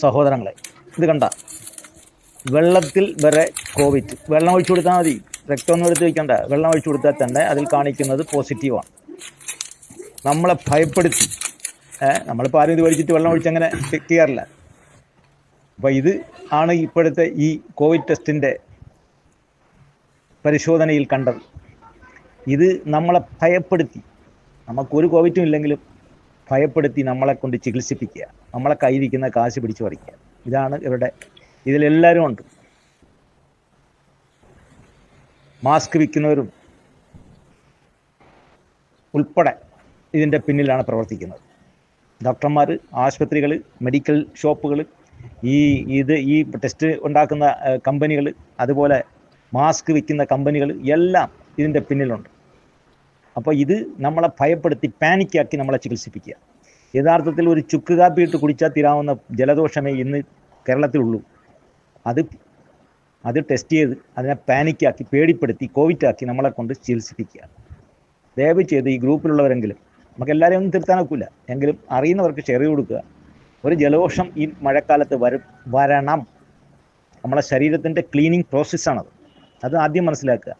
സഹോദരങ്ങളെ ഇത് കണ്ട. വെള്ളത്തിൽ വരെ കോവിഡ് വെള്ളം ഒഴിച്ചു കൊടുത്താൽ മതി. രക്തമൊന്നും എടുത്ത് വയ്ക്കണ്ട. വെള്ളം ഒഴിച്ചു കൊടുത്താൽ തന്നെ അതിൽ കാണിക്കുന്നത് പോസിറ്റീവാണ് നമ്മളെ ഭയപ്പെടുത്തി. നമ്മളിപ്പോൾ ആരും ഇത് മേടിച്ചിട്ട് വെള്ളം ഒഴിച്ച് ഒഴിച്ചങ്ങനെ ചെക്ക് ചെയ്യാറില്ല അപ്പോൾ ഇത് ആണ് ഇപ്പോഴത്തെ ഈ കോവിഡ് ടെസ്റ്റിന്റെ പരിശോധനയിൽ കണ്ടത്. ഇത് നമ്മളെ ഭയപ്പെടുത്തി. നമുക്കൊരു കോവിഡും ഇല്ലെങ്കിലും ഭയപ്പെടുത്തി നമ്മളെ കൊണ്ട് ചികിത്സിപ്പിക്കുക. നമ്മളെ കയ്യിരിക്കുന്ന കാശ് പിടിച്ചു പറിക്കുക. ഇതാണ് ഇവരുടെ ഇതിലെല്ലാവരും ഉണ്ട്. മാസ്ക് വിൽക്കുന്നവരും ഉൾപ്പെടെ ഇതിന്റെ പിന്നിലാണ് പ്രവർത്തിക്കുന്നത്. ഡോക്ടർമാർ ആശുപത്രികൾ മെഡിക്കൽ ഷോപ്പുകൾ ഈ ഇത് ഈ ടെസ്റ്റ് ഉണ്ടാക്കുന്ന കമ്പനികൾ അതുപോലെ മാസ്ക് വിൽക്കുന്ന കമ്പനികൾ എല്ലാം ഇതിന്റെ പിന്നിലുണ്ട്. അപ്പോൾ ഇത് നമ്മളെ ഭയപ്പെടുത്തി പാനിക്കാക്കി നമ്മളെ ചികിത്സിപ്പിക്കുക. യഥാർത്ഥത്തിൽ ഒരു ചുക്ക് കാപ്പി ഇട്ട് കുടിച്ചാൽ തീരാവുന്ന ജലദോഷമേ ഇന്ന് കേരളത്തിലുള്ളൂ. അത് അത് ടെസ്റ്റ് ചെയ്ത് അതിനെ പാനിക്കാക്കി പേടിപ്പെടുത്തി കോവിഡാക്കി നമ്മളെ കൊണ്ട് ചികിത്സിപ്പിക്കുക. ദയവ് ചെയ്ത് ഈ ഗ്രൂപ്പിലുള്ളവരെങ്കിലും നമുക്ക് എല്ലാവരെയും ഒന്നും തിരുത്താൻ ഒക്കില്ല. എങ്കിലും അറിയുന്നവർക്ക് ഷെയർ കൊടുക്കുക. ഒരു ജലദോഷം ഈ മഴക്കാലത്ത് വര വരണം. നമ്മളെ ശരീരത്തിന്റെ ക്ലീനിങ് പ്രോസസ്സാണത് അത് ആദ്യം മനസ്സിലാക്കുക.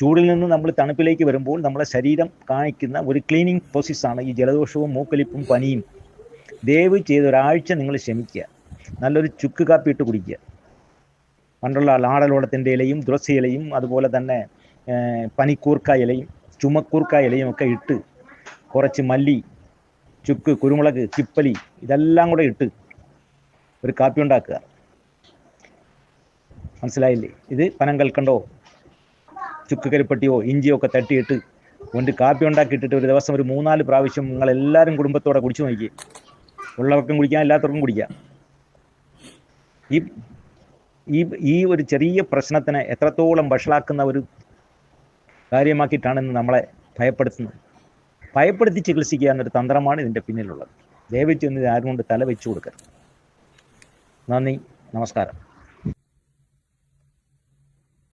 ചൂടിൽ നിന്ന് നമ്മൾ തണുപ്പിലേക്ക് വരുമ്പോൾ നമ്മുടെ ശരീരം കാണിക്കുന്ന ഒരു ക്ലീനിങ് പ്രോസസ്സാണ് ഈ ജലദോഷവും മൂക്കലിപ്പും പനിയും. ദയവ് ചെയ്ത് ഒരാഴ്ച നിങ്ങൾ ക്ഷമിക്കുക. നല്ലൊരു ചുക്ക് കാപ്പി ഇട്ട് കുടിക്കുക. പണ്ടുള്ള ലാടലോടത്തിന്റെ ഇലയും തുളസി ഇലയും അതുപോലെ തന്നെ പനിക്കൂർക്ക ഇലയും ചുമക്കൂർക്ക ഇലയും ഒക്കെ ഇട്ട് കുറച്ച് മല്ലി ചുക്ക് കുരുമുളക് ചിപ്പലി ഇതെല്ലാം കൂടെ ഇട്ട് ഒരു കാപ്പി ഉണ്ടാക്കുക. മനസ്സിലായില്ലേ? ഇത് പനം കൽക്കണ്ടോ? ചുക്ക് കരിപ്പട്ടിയോ ഇഞ്ചിയോ ഒക്കെ തട്ടിയിട്ട് കൊണ്ട് കാപ്പി ഉണ്ടാക്കിയിട്ടിട്ട് ഒരു ദിവസം ഒരു മൂന്നാൽ പ്രാവശ്യം നിങ്ങൾ എല്ലാവരും കുടുംബത്തോടെ കുടിച്ചു നോക്കി. ഉള്ളവർക്കും കുടിക്കാം എല്ലാത്തവർക്കും കുടിക്കാം. ഈ ഈ ഈ ഒരു ചെറിയ പ്രശ്നത്തിനെ എത്രത്തോളം വഷളാക്കുന്ന ഒരു കാര്യമാക്കിയിട്ടാണ് ഇന്ന് നമ്മളെ ഭയപ്പെടുത്തുന്നത്. ഭയപ്പെടുത്തി ചികിത്സിക്കുക എന്നൊരു തന്ത്രമാണ് ഇതിന്റെ പിന്നിലുള്ളത്. ദയവിച്ച് ഇത് ആരും കൊണ്ട് തല വെച്ചു കൊടുക്കരുത്. നന്ദി നമസ്കാരം.